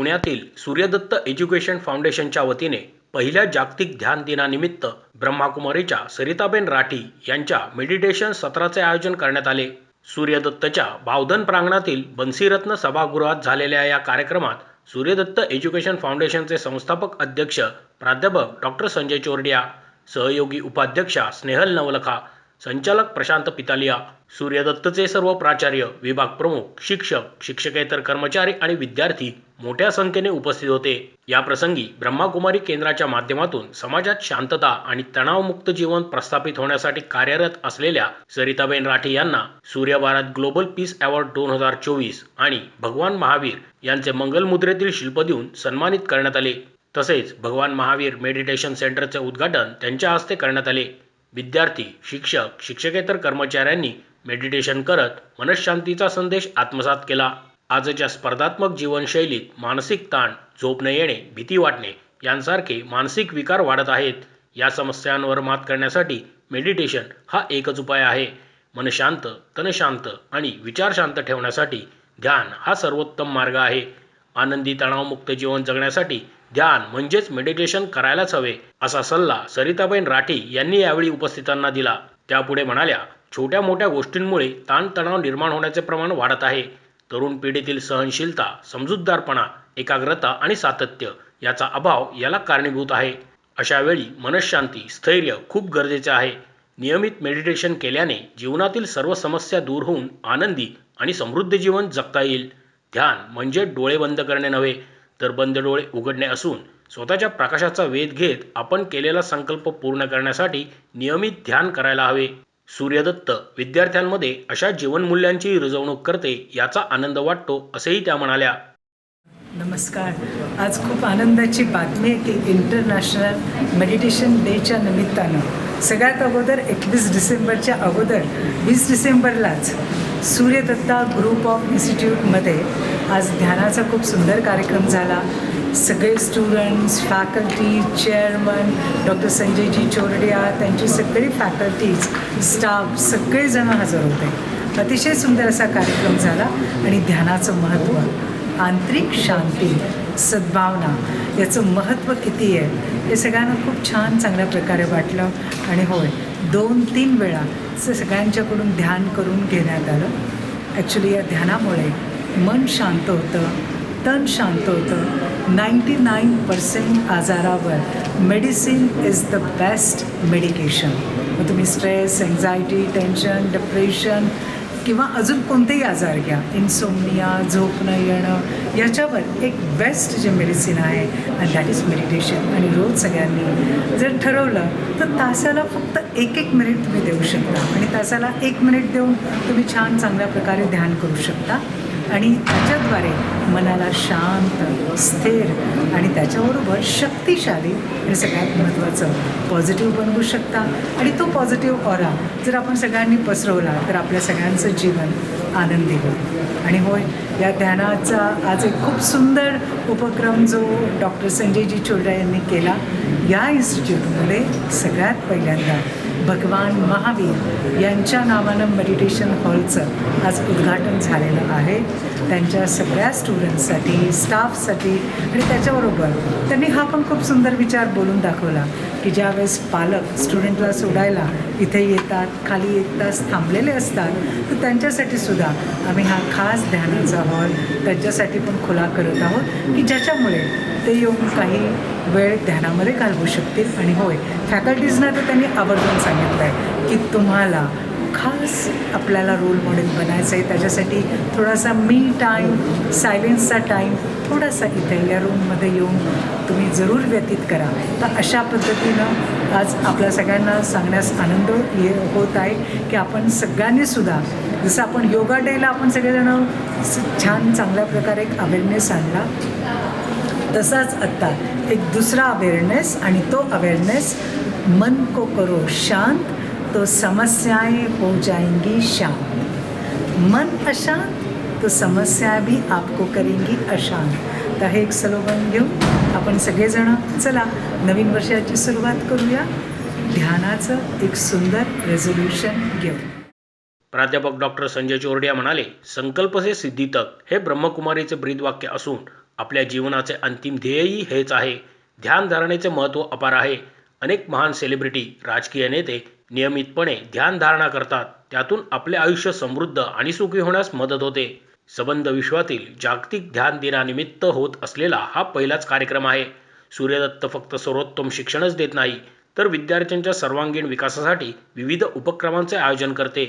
पुण्यातील सूर्यदत्त एज्युकेशन फाउंडेशनच्या वतीने पहिल्या जागतिक ध्यान दिनानिमित्त ब्रह्माकुमारीच्या सरिताबेन राठी यांच्या मेडिटेशन सत्राचे आयोजन करण्यात आले. सूर्यदत्तच्या बावधन प्रांगणातील बन्सीरत्न सभागृहात झालेल्या या कार्यक्रमात सूर्यदत्त एज्युकेशन फाउंडेशनचे संस्थापक अध्यक्ष प्राध्यापक डॉक्टर संजय चोरडिया सहयोगी उपाध्यक्षा स्नेहल नवलखा संचालक प्रशांत पितालिया सूर्यदत्तचे सर्व प्राचार्य विभाग प्रमुख शिक्षक शिक्षकेतर कर्मचारी आणि विद्यार्थी मोठ्या संख्येने उपस्थित होते. या प्रसंगी ब्रह्माकुमारी केंद्राच्या माध्यमातून समाजात शांतता आणि तणावमुक्त जीवन प्रस्थापित होण्यासाठी कार्यरत असलेल्या सरिताबेन राठी यांना सूर्य भारत ग्लोबल पीस अवॉर्ड दोन हजार चोवीस आणि भगवान महावीर यांचे मंगलमुद्रेतील शिल्प देऊन सन्मानित करण्यात आले. तसेच भगवान महावीर मेडिटेशन सेंटरचे उद्घाटन त्यांच्या हस्ते करण्यात आले. विद्यार्थी शिक्षक शिक्षकेतर कर्मचाऱ्यांनी मेडिटेशन करत मनशांतीचा संदेश आत्मसात केला. आजच्या स्पर्धात्मक जीवनशैलीत मानसिक ताण झोप न येणे भीती वाटणे यांसारखे मानसिक विकार वाढत आहेत. या समस्यांवर मात करण्यासाठी मेडिटेशन हा एकच उपाय आहे. मन शांत तन शांत आणि विचार शांत ठेवण्यासाठी ध्यान हा सर्वोत्तम मार्ग आहे. आनंदी तणावमुक्त जीवन जगण्यासाठी ध्यान म्हणजेच मेडिटेशन करायलाच हवे असा सल्ला सरिताबेन राठी यांनी यावेळी उपस्थितांना दिला. त्यापुढे म्हणाल्या छोट्या मोठ्या गोष्टींमुळे ताणतणाव निर्माण होण्याचे प्रमाण वाढत आहे. तरुण पिढीतील सहनशीलता समजूतदारपणा एकाग्रता आणि सातत्य याचा अभाव याला कारणीभूत आहे. अशा वेळी मनशांती स्थैर्य खूप गरजेचे आहे. नियमित मेडिटेशन केल्याने जीवनातील सर्व समस्या दूर होऊन आनंदी आणि समृद्ध जीवन जगता येईल. ध्यान म्हणजे डोळे बंद करणे नव्हे तर बंद डोळे उघडणे असून स्वतःच्या प्रकाशाचा वेध घेत आपण केलेला संकल्प पूर्ण करण्यासाठी नियमित ध्यान करायला हवे. सूर्यदत्त विद्यार्थ्यांमध्ये अशा जीवनमूल्यांची रुजवणूक करते याचा आनंद वाटतो असेही त्या म्हणाल्या. नमस्कार. आज खूप आनंदाची बातमी आहे की इंटरनॅशनल मेडिटेशन डेच्या निमित्तानं सगळ्यात अगोदर एकवीस डिसेंबरच्या अगोदर वीस डिसेंबरलाच सूर्यदत्ता ग्रुप ऑफ इन्स्टिट्यूटमध्ये आज ध्यानाचा खूप सुंदर कार्यक्रम झाला. सगळे students faculty chairman doctor Sanjayji Chordiya त्यांची सगळी फॅकल्टीज स्टाफ सगळेजण हजर होते. अतिशय सुंदर असा कार्यक्रम झाला आणि ध्यानाचं महत्त्व आंतरिक शांती सद्भावना याचं महत्त्व किती आहे हे सगळ्यांना खूप छान चांगल्या प्रकारे वाटलं. आणि होय दोन तीन वेळा सगळ्यांच्याकडून ध्यान करून घेण्यात आलं. ॲक्च्युली या ध्यानामुळे मन शांत होतं तन शांत होतं. नाईंटी नाईन पर्सेंट आजारावर. Medicine is the best medication मग तुम्ही स्ट्रेस एन्झायटी टेन्शन डिप्रेशन किंवा अजून कोणतेही आजार घ्या. इन्सोमनिया झोप न येणं याच्यावर एक बेस्ट जे मेडिसिन आहे आणि दॅट इज मेडिटेशन आणि रोज सगळ्यांनी जर ठरवलं तर तासाला फक्त एक एक मिनिट तुम्ही देऊ शकता. आणि तासाला एक मिनिट देऊन तुम्ही छान चांगल्या प्रकारे ध्यान करू शकता. आणि त्याच्याद्वारे मनाला शांत स्थिर आणि त्याच्याबरोबर शक्तिशाली आणि सगळ्यात महत्त्वाचं पॉझिटिव्ह बनवू शकता. आणि तो पॉझिटिव्ह ऑरा जर आपण सगळ्यांनी पसरवला तर आपल्या सगळ्यांचं जीवन आनंदी होईल. आणि होय या ध्यानाचा आज एक खूप सुंदर उपक्रम जो डॉक्टर संजयजी चोरडा यांनी केला या इन्स्टिट्यूटमध्ये सगळ्यात पहिल्यांदा भगवान महावीर यांच्या नावानं मेडिटेशन हॉलचं आज उद्घाटन झालेलं आहे. त्यांच्या सगळ्या स्टुडंट्ससाठी स्टाफसाठी आणि त्याच्याबरोबर त्यांनी हा पण खूप सुंदर विचार बोलून दाखवला की ज्यावेळेस पालक स्टुडंटला सोडायला इथे येतात खाली एक तास थांबलेले असतात तर त्यांच्यासाठी सुद्धा आम्ही हा खास ध्यानाचा हॉल त्यांच्यासाठी पण खुला करत आहोत की ज्याच्यामुळे ते येऊन काही वेळ ध्यानामध्ये घालवू शकतील. आणि होय फॅकल्टीजना तर त्यांनी आवर्जून सांगितलं आहे की तुम्हाला खास आपल्याला रोल मॉडेल बनायचं आहे त्याच्यासाठी थोडासा मी टाईम सायलेन्सचा टाईम थोडासा इथे या रूममध्ये येऊन तुम्ही जरूर व्यतीत करा. तर अशा पद्धतीनं आज आपल्या सगळ्यांना सांगण्यास आनंद ये होत आहे की आपण सगळ्यांनीसुद्धा जसं आपण योगा डेला आपण सगळेजणं स- छान चांगल्या प्रकारे एक अवेअरनेस आणला. तसाच आत्ता एक दुसरा अवेअरनेस आणि तो अवेअरनेस मन को करो शांत तो समस्याएं हो जाएंगी शांत. मन अशांत तो समस्या भी आपको करेंगी अशांत. तर हे एक सलोगन घेऊन आपण सगळेजण चला नवीन वर्षाची सुरुवात करूया. ध्यानाचं एक सुंदर रेझोल्युशन घेऊ. प्राध्यापक डॉक्टर संजय चोरडिया म्हणाले संकल्प से सिद्धी तक हे ब्रह्मकुमारीचे ब्रीदवाक्य असून आपल्या जीवनाचे अंतिम ध्येयही हेच आहे. ध्यानधारणेचे महत्त्व अपार आहे. अनेक महान सेलिब्रिटी राजकीय नेते नियमितपणे ध्यानधारणा करतात. त्यातून आपले आयुष्य समृद्ध आणि सुखी होण्यास मदत होते. सबंध विश्वातील जागतिक ध्यान दिनानिमित्त होत असलेला हा पहिलाच कार्यक्रम आहे. सूर्यदत्त फक्त सर्वोत्तम शिक्षणच देत नाही तर विद्यार्थ्यांच्या सर्वांगीण विकासासाठी विविध उपक्रमांचे आयोजन करते.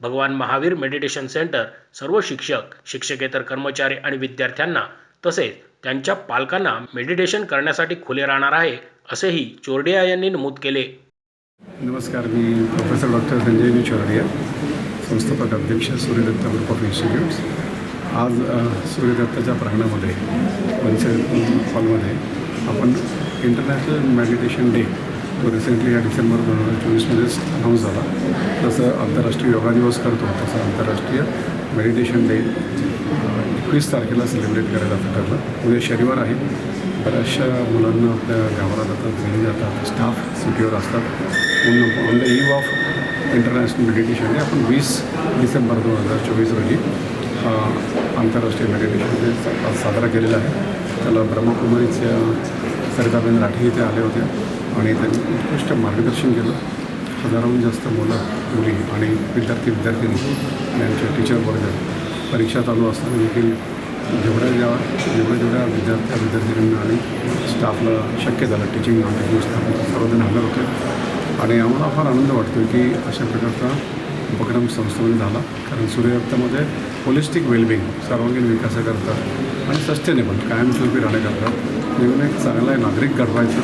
भगवान महावीर मेडिटेशन सेंटर सर्व शिक्षक शिक्षकेतर कर्मचारी आणि विद्यार्थ्यांना तसेच त्यांच्या पालकांना मेडिटेशन करण्यासाठी खुले राहणार आहे असेही चोरडिया यांनी नमूद केले. नमस्कार मी प्रोफेसर डॉक्टर संजय मी चोरडिया संस्थापक अध्यक्ष सूर्यदत्त ग्रुप ऑफ इन्स्टिट्यूट्स आज सूर्यदत्ताच्या प्रांगणामध्ये पंचायत हॉलमध्ये आपण इंटरनॅशनल मेडिटेशन डे तो रिसेंटली या डिसेंबर दोन हजार चोवीसमध्येच अनाऊन्स झाला. तसं आंतरराष्ट्रीय योगा दिवस करतो तसं आंतरराष्ट्रीय मेडिटेशन डे एकवीस तारखेला सेलिब्रेट करायला ठरलं. उद्या शनिवार आहे. बऱ्याचशा मुलांना आपल्या गावाला जातात घरी जातात स्टाफ सुटीवर असतात. On the eve of international meditation day आपण वीस डिसेंबर दोन हजार चोवीस रोजी आंतरराष्ट्रीय मेडिटेशन डे साजरा केलेला आहे. त्याला ब्रह्मकुमारीच्या सरिताबेन राठी इथे आले होते आणि त्यांनी उत्कृष्ट मार्गदर्शन केलं. हजाराहून जास्त मुलं मुली आणि विद्यार्थी विद्यार्थिनी आणि टीचर वर्ग परीक्षा चालू असताना देखील जेवढ्या ज्या जेवढ्या जेवढ्या विद्यार्थ्या विद्यार्थिनींना आणि स्टाफला शक्य झालं टीचिंग नॉन टीचिंग स्टाफ सर्वजण हजर होते. आणि आम्हाला फार आनंद वाटतो की अशा प्रकारचा उपक्रम संस्थेमध्ये झाला. कारण सूर्यदत्तामध्ये होलिस्टिक वेलबिंग सर्वांगीण विकासाकरता आणि सस्टेनेबल कायमस्वरूपी राहण्याकरता जीवन एक चांगला नागरिक घडवायचा.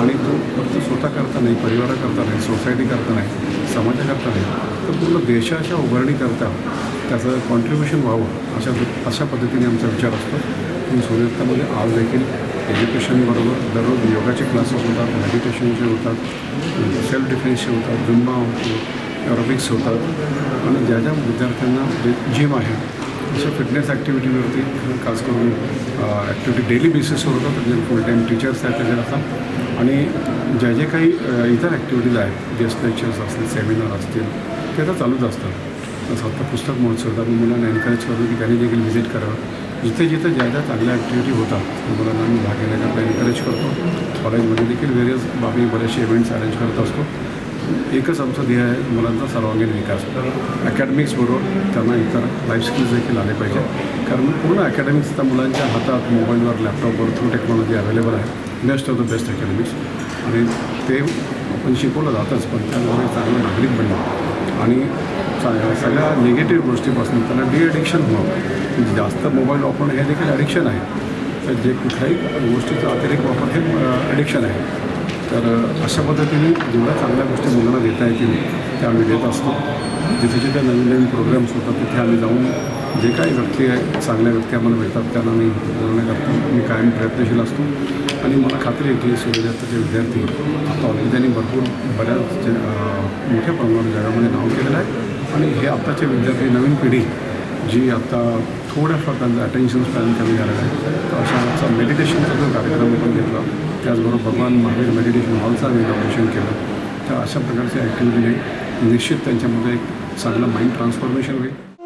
आणि तो फक्त स्वतः करता नाही परिवाराकरता नाही सोसायटी करता नाही समाजाकरता नाही. तर पूर्ण देशाच्या उभारणीकरता त्याचं कॉन्ट्रीब्युशन व्हावं अशा अशा पद्धतीने आमचा विचार असतो. पण सूर्यदत्तामध्ये आज देखील एज्युकेशनबरोबर दररोज योगाचे क्लासेस होतात मेडिटेशनचे होतात सेल्फ डिफेन्सचे होतात जुम्मा होतो एरोबिक्स होतात. आणि ज्या ज्या विद्यार्थ्यांना जे जिम आहे अशा फिटनेस ॲक्टिव्हिटीवरती खास करून ॲक्टिव्हिटी डेली बेसिसवर होतात म्हणजे फुल टाईम टीचर्स आहेत त्याच्यात असतात आणि ज्या जे काही इतर ॲक्टिव्हिटीज आहेत गेस्ट लेक्चर्स असतील सेमिनार असतील ते आता चालूच असतात. तसं आता पुस्तक महोत्सव तर मी मुलांना एन्करेज करतो की त्यांनी देखील व्हिजिट करावं. जिथे जिथे ज्या ज्या चांगल्या ॲक्टिव्हिटी होतात त्या मुलांना आम्ही भाग घेण्याकरता एन्करेज करतो. कॉलेजमध्ये देखील वेरियस बाबी बरेचसे इव्हेंट्स अरेंज करत असतो. एकच आमचं ध्येय आहे मुलांचा सर्वांगीण विकास. अकॅडमिक्सबरोबर त्यांना इतर लाईफ स्किल्स देखील आले पाहिजे कारण पूर्ण अकॅडमिक्स त्या मुलांच्या हातात मोबाईलवर लॅपटॉपवर थ्रू टेक्नॉलॉजी अवेलेबल आहे. Best of the best academics आणि ते आपण शिकवलं जातंच पण त्यामुळे चांगलं नागरिक बनणं आणि सगळ्या निगेटिव्ह गोष्टीपासून त्यांना डी ॲडिक्शन होणं जास्त मोबाईल वापरणं हे देखील ॲडिक्शन आहे. तर जे कुठल्याही गोष्टीचा अतिरेक वापर हे ॲडिक्शन आहे. तर अशा पद्धतीने जेवढ्या चांगल्या गोष्टी मुलांना देता येतील त्या आम्ही देत असतो. जिथे जिथे नवीन नवीन प्रोग्राम्स होतात तिथे आम्ही जाऊन जे काही व्यक्ती आहे चांगल्या व्यक्ती आम्हाला मिळतात त्यांना मी बोलण्याकरता मी कायम प्रयत्नशील असतो. आणि मला खात्री आहे की सूर्यदत्ताचे विद्यार्थी आता ऑलरेडी त्यांनी भरपूर बऱ्याच मोठ्या प्रमाणात जगामध्ये नाव केलेलं आहे. आणि हे आत्ताचे विद्यार्थी नवीन पिढी जी आता थोड्याफार त्यांचं अटेन्शन स्पॅन कमी झालेलं आहे तर अशा मेडिटेशनचा जो कार्यक्रम आपण घेतला त्याचबरोबर भगवान महावीर मेडिटेशन हॉलचा मी इनॉग्रेशन केलं. तर अशा प्रकारच्या ॲक्टिव्हिटी निश्चित त्यांच्यामध्ये एक चांगलं माइंड ट्रान्सफॉर्मेशन होईल.